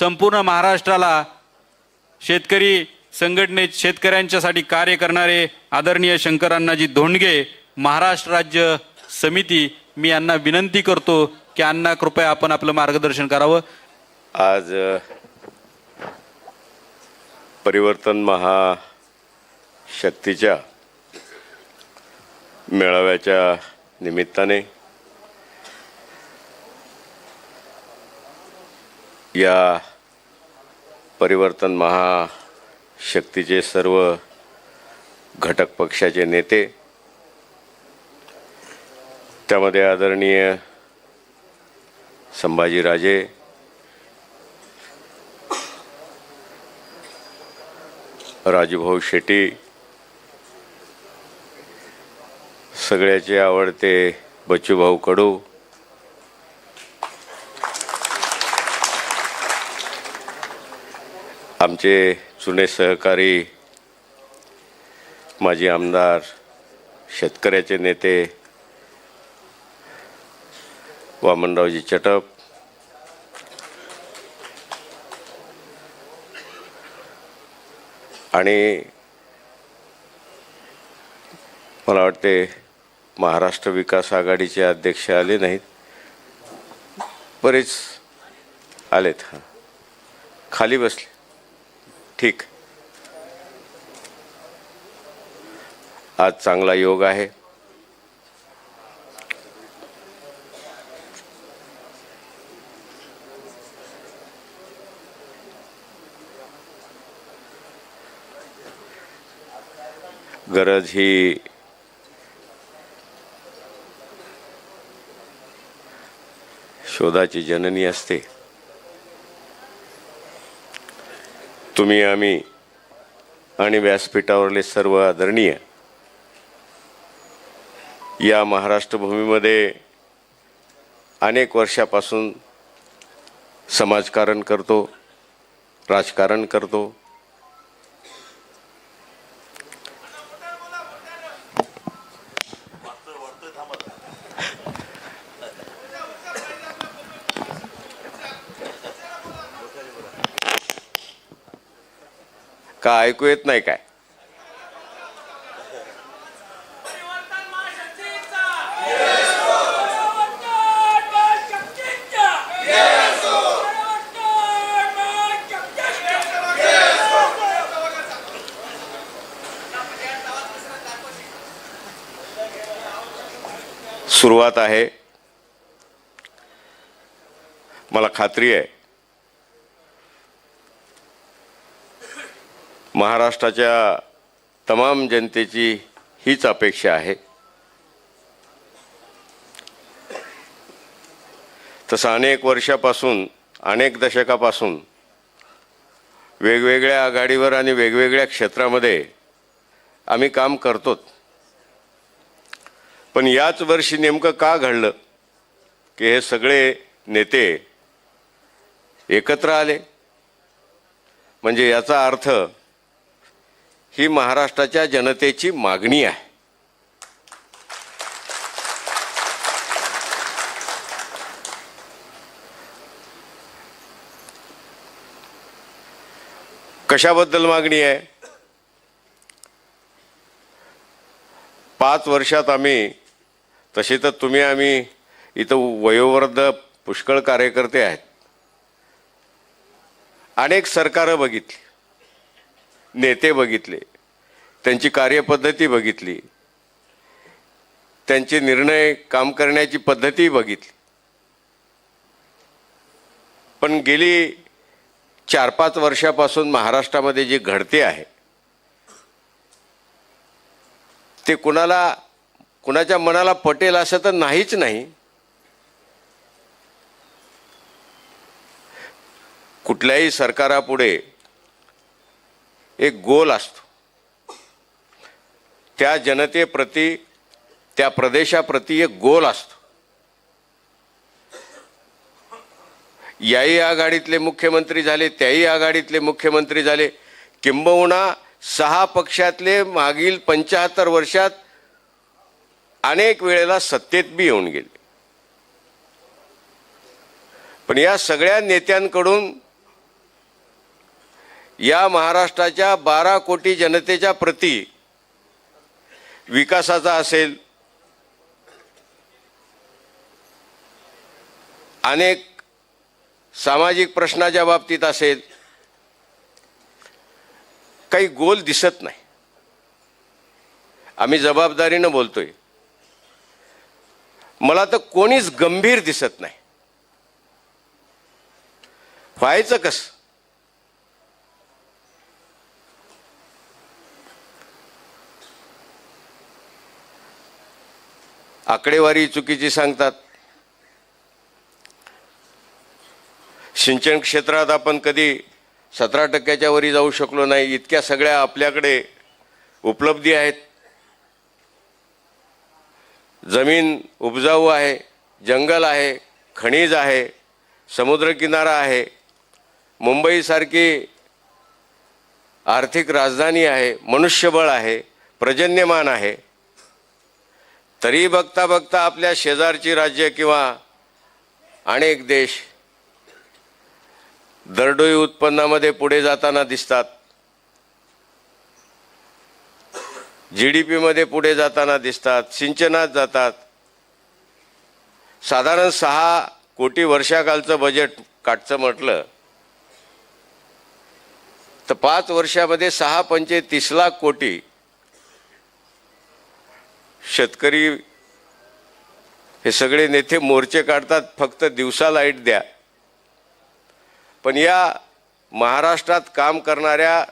संपूर्ण महाराष्ट्राला शेतकरी संघटनेत शेतकऱ्यांच्यासाठी कार्य करणारे आदरणीय शंकरांनाजी धोंडगे महाराष्ट्र राज्य समिती मी यांना विनंती करतो की अण्णा कृपया आपण आपलं मार्गदर्शन करावं. आज परिवर्तन परिवर्तन महाशक्तीच्या मेळाव्याच्या निमित्ताने या परिवर्तन महाशक्तीचे सर्व घटक पक्षाचे नेते त्यामध्ये आदरणीय संभाजीराजे राजूभाऊ शेट्टी सगळ्याचे आवडते बच्चूभाऊ कडू आमचे जुने सहकारी माजी आमदार शेतकऱ्याचे नेते वामनरावजी चटप आणि मला वाटते महाराष्ट्र विकास आघाडीचे अध्यक्ष आले नाहीत. बरेच आलेत. हां. खाली बसले. ठीक. आज चांगला योग आहे. गरज ही शोधाची जननी असते. तुम्ही आम्ही आणि व्यासपीठावरले सर्व आदरणीय या महाराष्ट्र भूमीमध्ये अनेक वर्षापासून समाजकारण करतो राजकारण करतो का ऐकू येत नाही काय? सुरुवात आहे. मला खात्री आहे. महाराष्ट्राच्या तमाम जनतेची हीच अपेक्षा आहे. तसं अनेक वर्षापासून अनेक दशकापासून वेगवेगळ्या आघाडीवर आणि वेगवेगळ्या क्षेत्रामध्ये आम्ही काम करतोच पण याच वर्षी नेमकं का घडलं? की हे सगळे नेते एकत्र आले? म्हणजे याचा अर्थ ही महाराष्ट्राच्या जनतेची मागणी आहे. कशाबद्दल मागणी आहे? पाच वर्षात आम्ही तसे तर तुम्ही आम्ही इथं वयोवृद्ध पुष्कळ कार्यकर्ते आहेत. अनेक सरकारं बघितली. नेते बघितले त्यांची कार्यपद्धती बघितली त्यांचे निर्णय काम करण्याची पद्धती बघितली. पण गेली चार पाच वर्षापासून महाराष्ट्रामध्ये जे घडते आहे ते कुणाला कुणाच्या मनाला पटेल असं तर नाहीच नाही. कुठल्याही सरकारापुढे एक गोल असतो. त्या जनतेप्रती त्या प्रदेशाप्रती एक गोल असतो. याही आघाडीतले मुख्यमंत्री झाले त्याही आघाडीतले मुख्यमंत्री झाले. किंबहुना सहा पक्षातले मागील पंच्याहत्तर वर्षात अनेक वेळेला सत्तेत बी येऊन गेले. पण या सगळ्या नेत्यांकडून या महाराष्ट्राच्या बारा कोटी जनतेच्या प्रती विकासाचा असेल. अनेक सामाजिक प्रश्नाच्या बाबतीत असेल. काही गोल दिसत नाही. आम्ही जबाबदारीनं बोलतोय. मला तर कोणीच गंभीर दिसत नाही. व्हायचं कसं? आकडेवारी चुकीची सांगतात. सिंचन क्षेत्रात आपण कधी सतरा टक्क्याच्या वरी जाऊ शकलो नाही इतक्या सगळ्या आपल्याकडे उपलब्धी आहेत. जमीन उपजाऊ आहे जंगल आहे खनिज आहे समुद्रकिनारा आहे मुंबईसारखी आर्थिक राजधानी आहे मनुष्यबळ आहे पर्जन्यमान आहे. तरी बघता बघता आपल्या शेजारची राज्य किंवा अनेक देश दरडोई उत्पन्नामध्ये पुढे जाताना दिसतात. जी डी पीमध्ये पुढे जाताना दिसतात सिंचनात जातात. साधारण सहा कोटी वर्षाकालचं बजेट काटचं म्हटलं तर पाच वर्षामध्ये सहा पंचे तीस लाख कोटी शेतकरी हे सगळे नेते मोर्चे काढतात फक्त दिवसा लाइट द्या. पण या महाराष्ट्रात काम करणाऱ्या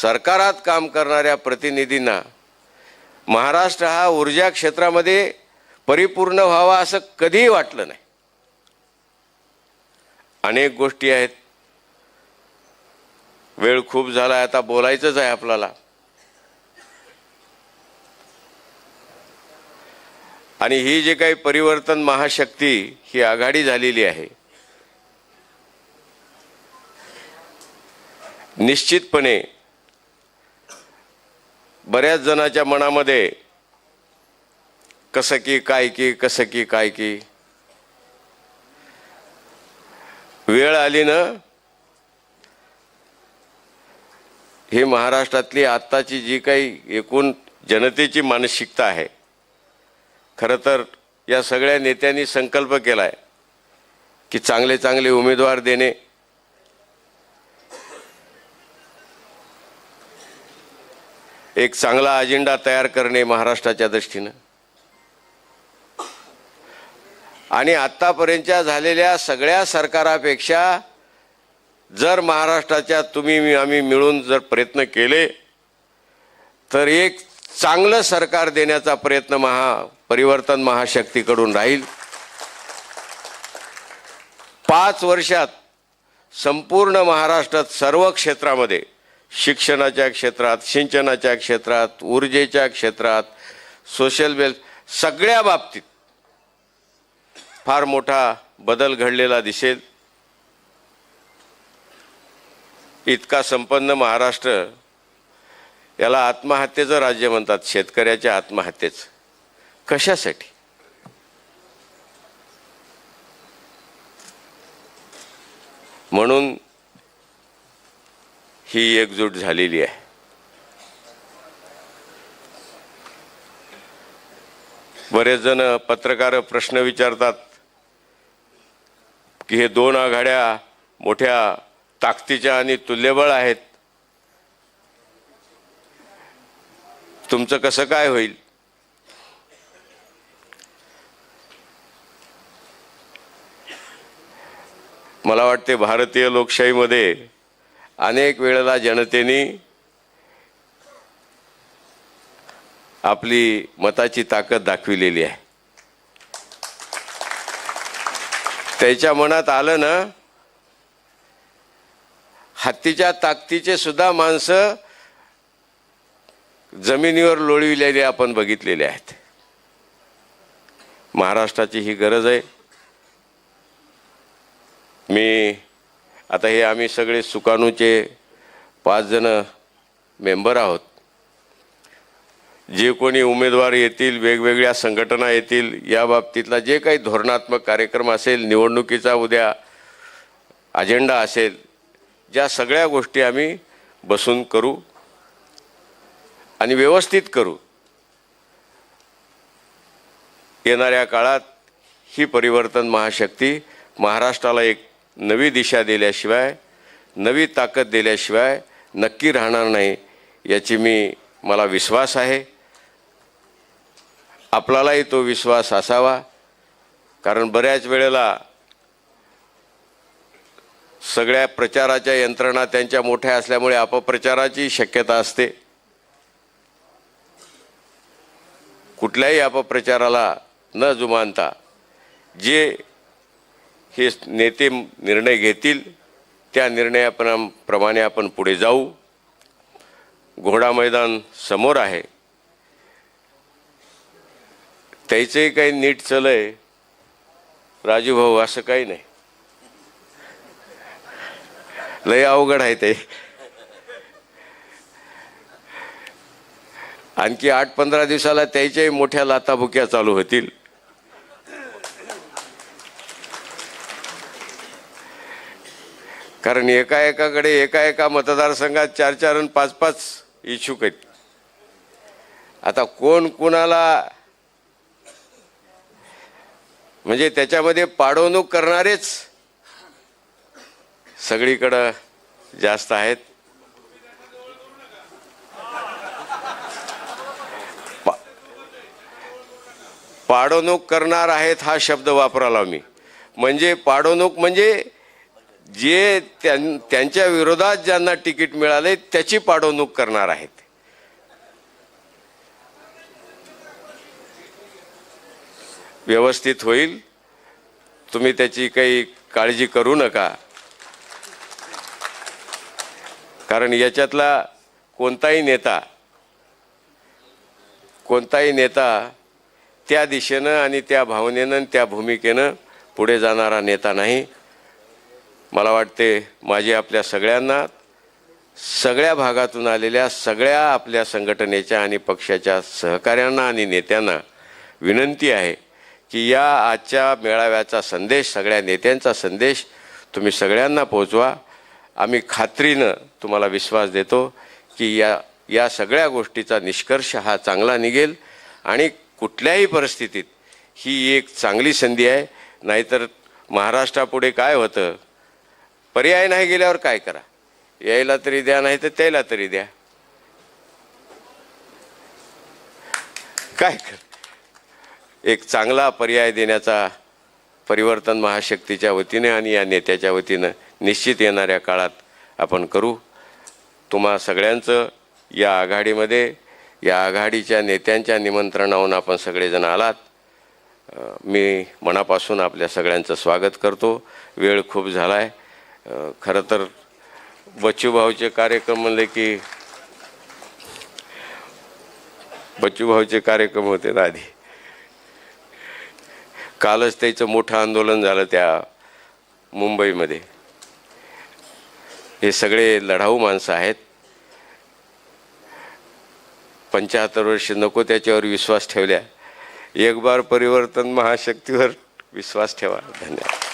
सरकारात काम करणाऱ्या प्रतिनिधींना महाराष्ट्र हा ऊर्जा क्षेत्रामध्ये परिपूर्ण व्हावा असं कधीही वाटलं नाही. अनेक गोष्टी आहेत. वेळ खूप झाला आता बोलायचंच आहे आपल्याला. आणि ही जी काही परिवर्तन महाशक्ती ही आघाडी झालेली आहे. निश्चितपणे बऱ्याच जणाच्या मनामध्ये कसं की काय की कसं की काय की वेळ आली ना ही महाराष्ट्रातली आत्ताची जी काही एकूण जनतेची मानसिकता आहे खरं तर या सगळ्या नेत्यांनी संकल्प केला आहे की चांगले चांगले उमेदवार देणे. एक चांगला अजेंडा तयार करणे महाराष्ट्राच्या दृष्टीनं. आणि आत्तापर्यंतच्या झालेल्या सगळ्या सरकारापेक्षा जर महाराष्ट्राच्या तुम्ही आम्ही मिळून जर प्रयत्न केले तर एक चांगलं सरकार देण्याचा प्रयत्न महा परिवर्तन महाशक्तीकडून राहील. पाच वर्षात संपूर्ण महाराष्ट्रात सर्व क्षेत्रामध्ये शिक्षणाच्या क्षेत्रात सिंचनाच्या क्षेत्रात ऊर्जेच्या क्षेत्रात सोशल वेल सगळ्या बाबतीत फार मोठा बदल घडलेला दिसेल. इतका संपन्न महाराष्ट्र याला आत्महत्येचं राज्य म्हणतात शेतकऱ्याच्या आत्महत्येचं. कशासाठी? म्हणून ही एकजूट झालेली आहे. बरेच जण पत्रकार प्रश्न विचारतात की हे दोन आघाड्या मोठ्या ताकदीच्या आणि तुल्यबळ आहेत. तुमचं कसं काय होईल? मला वाटते भारतीय लोकशाहीमध्ये अनेक वेळेला जनतेने आपली मताची ताकद दाखविलेली आहे. त्याच्या मनात आलं ना हत्तीच्या ताकदीचे सुद्धा माणसं जमिनीवर लोळविलेले आपण बघितलेले आहेत. महाराष्ट्राची ही गरज आहे. मी आता हे आम्ही सगळे सुकाणूचे पाचजणं मेंबर आहोत. जे कोणी उमेदवार येतील वेगवेगळ्या संघटना येतील या बाबतीतला जे काही धोरणात्मक कार्यक्रम असेल निवडणुकीचा उद्या अजेंडा असेल ज्या सगळ्या गोष्टी आम्ही बसून करू आणि व्यवस्थित करू. येणाऱ्या काळात ही परिवर्तन महाशक्ती महाराष्ट्राला एक नवी दिशा दिल्याशिवाय नवी ताकद दिल्याशिवाय नक्की राहणार नाही याची मी मला विश्वास आहे. आपल्यालाही तो विश्वास असावा. कारण बऱ्याच वेळेला सगळ्या प्रचाराच्या यंत्रणा त्यांच्या मोठ्या असल्यामुळे अपप्रचाराची शक्यता असते. कुठल्याही अपप्रचाराला न जुमानता जे हे नेते निर्णय घेतील. त्या निर्णयाप्रमाणे आपण पुढे जाऊ. घोडा मैदान समोर आहे. त्याचंही काही नीट चलय राजू भाऊ असं काही नाही. लय अवघड आहे ते. आणखी आठ पंधरा दिवसाला त्याच्याही मोठ्या लाताबुक्या चालू होतील. कारण एका एकाकडे एका एका मतदारसंघात चार चार आणि पाच पाच इच्छुक आहेत. आता कोण कुणाला म्हणजे त्याच्यामध्ये पाडवणूक करणारेच सगळीकडं जास्त आहेत. पा- पाडवणूक करणार आहेत हा शब्द वापराला मी. म्हणजे पाडवणूक म्हणजे जे त्यां- त्यांच्या विरोधात ज्यांना तिकीट मिळाले त्याची पाडवणूक करणार आहेत. व्यवस्थित होईल. तुम्ही त्याची काही काळजी करू नका. कारण याच्यातला कोणताही नेता कोणताही नेता त्या दिशेनं आणि त्या भावनेनं त्या भूमिकेनं पुढे जाणारा नेता नाही. मला वाटते माझे आपल्या सगळ्यांना सगळ्या भागातून आलेल्या सगळ्या आपल्या संघटनेच्या आणि पक्षाच्या सहकाऱ्यांना आणि नेत्यांना विनंती आहे की या आजच्या मेळाव्याचा संदेश सगळ्या नेत्यांचा संदेश तुम्ही सगळ्यांना पोहोचवा. आम्ही खात्रीनं तुम्हाला विश्वास देतो की या या सगळ्या गोष्टीचा निष्कर्ष हा चांगला निघेल आणि कुठल्याही परिस्थितीत ही एक चांगली संधी आहे. नाहीतर महाराष्ट्रापुढे काय होतं? पर्याय नाही गेल्यावर काय करा? यायला तरी द्या नाही तर त्याला तरी द्या. काय कर? एक चांगला पर्याय देण्याचा परिवर्तन महाशक्तीच्या वतीने आणि या नेत्याच्या वतीनं निश्चित येणाऱ्या काळात आपण करू. तुम्हा सगळ्यांचं या आघाडीमध्ये या आघाडीच्या नेत्यांच्या निमंत्रणावरून आपण सगळेजण आलात. मी मनापासून आपल्या सगळ्यांचं स्वागत करतो. वेळ खूप झाला आहे खरं तर बच्चूभाऊचे कार्यक्रम म्हणले की बच्चूभाऊचे कार्यक्रम होते ना आधी. कालच त्याचं मोठं आंदोलन झालं त्या मुंबईमध्ये. हे सगळे लढाऊ माणसं आहेत. पंच्याहत्तर वर्ष नको त्याच्यावर विश्वास ठेवल्या. एक बार परिवर्तन महाशक्तीवर विश्वास ठेवा. धन्यवाद.